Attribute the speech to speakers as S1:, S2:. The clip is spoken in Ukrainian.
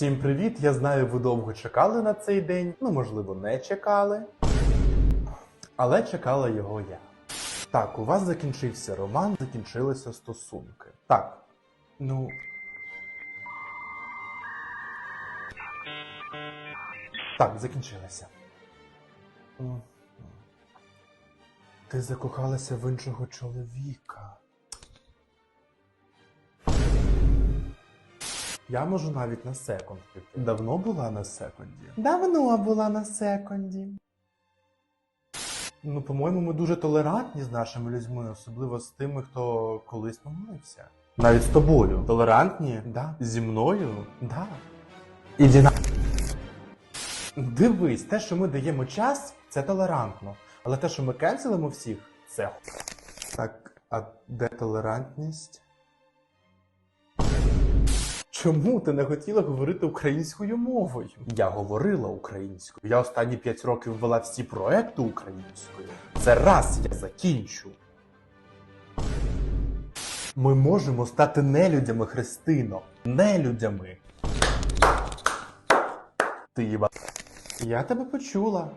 S1: Всім привіт! Я знаю, ви довго чекали на цей день. Ну, можливо, не чекали. Але чекала його я. Так, у вас закінчився роман, закінчилися стосунки. Так. Ну. Так, закінчилися. Ти закохалася в іншого чоловіка. Я можу навіть на секунд піти. Давно була на секунді? Давно була на секунді. Ну, по-моєму, ми дуже толерантні з нашими людьми, особливо з тими, хто колись помилився. Навіть з тобою. Толерантні? Да. Зі мною? Да. Іди на. Дивись, те, що ми даємо час, це толерантно. Але те, що ми кенселимо всіх, це. Так, а де толерантність? Чому ти не хотіла говорити українською мовою? Я говорила українською. Я останні 5 років вела всі проекти українською. Це раз я закінчу. Ми можемо стати нелюдями, Христино. Нелюдями. Ти їба. Я тебе почула.